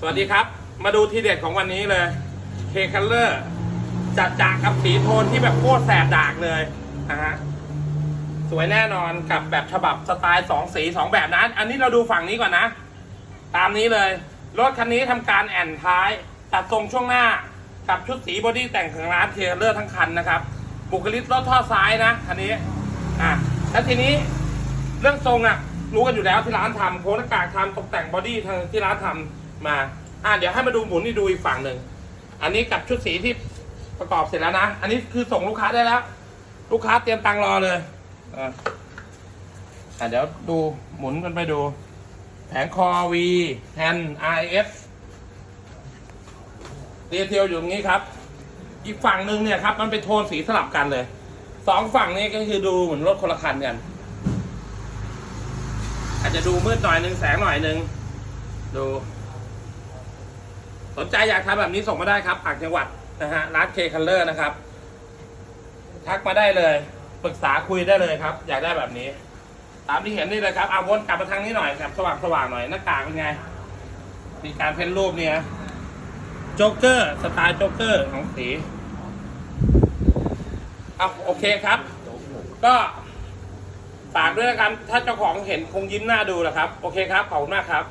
สวัสดีครับ มาดูทีเด็ดของวันนี้เลยเคคัลเลอร์จัดจากกับสีโทนที่แบบโคตรแสบดากเลยนะฮะสวยแน่นอนกับแบบฉบับสไตล์สองสีสองแบบนะอันนี้เราดูฝั่งนี้ก่อนนะ ตามนี้เลยรถคันนี้ทำการแอนท้าย ตัดทรงช่วงหน้ากับชุดสีบอดี้แต่งของร้านเคคัลเลอร์ทั้งคันนะครับ บุคลิกรถท่อซ้ายนะคันนี้อะแล้วทีนี้เรื่องทรงอะรู้กันอยู่แล้วที่ร้านทำโค้งหน้ากากทำตกแต่งบอดี้ทางที่ร้านทำ มา อะเดี๋ยวให้มาดูหมุนนี่ดูอีกฝั่งหนึ่ง อันนี้กับชุดสีที่ประกอบเสร็จแล้วนะ อันนี้คือส่งลูกค้าได้แล้ว ลูกค้าเตรียมตังค์รอเลยอะอะเดี๋ยวดูหมุนกันไปดู แผงคอ V แฮน RF เรียเทียวอยู่ตรงนี้ครับ อีกฝั่งหนึ่งเนี่ยครับ มันเป็นโทนสีสลับกันเลย สองฝั่งนี้ก็คือดูเหมือนรถคนละคันกัน อาจจะดูมืดหน่อยหนึ่งแสงหน่อยหนึ่งดู สนใจอยากทำแบบนี้ส่งมาได้ครับต่างจังหวัดนะฮะร้านเคคัลเลอร์นะครับ ทักมาได้เลยปรึกษาคุยได้เลยครับ อยากได้แบบนี้ ตามที่เห็นนี่เลยครับเอาวนกลับมาทางนี้หน่อยแบบสว่างสว่างๆหน่อยหน้ากากเป็นไง มีการเพ้นรูปเนี่ยโจ๊กเกอร์สไตล์โจ๊กเกอร์ของสีเอาโอเคครับ ก็ฝากด้วยนะครับถ้าเจ้าของเห็นคงยิ้มหน้าดูแหละครับ โอเคครับขอบคุณมากครับ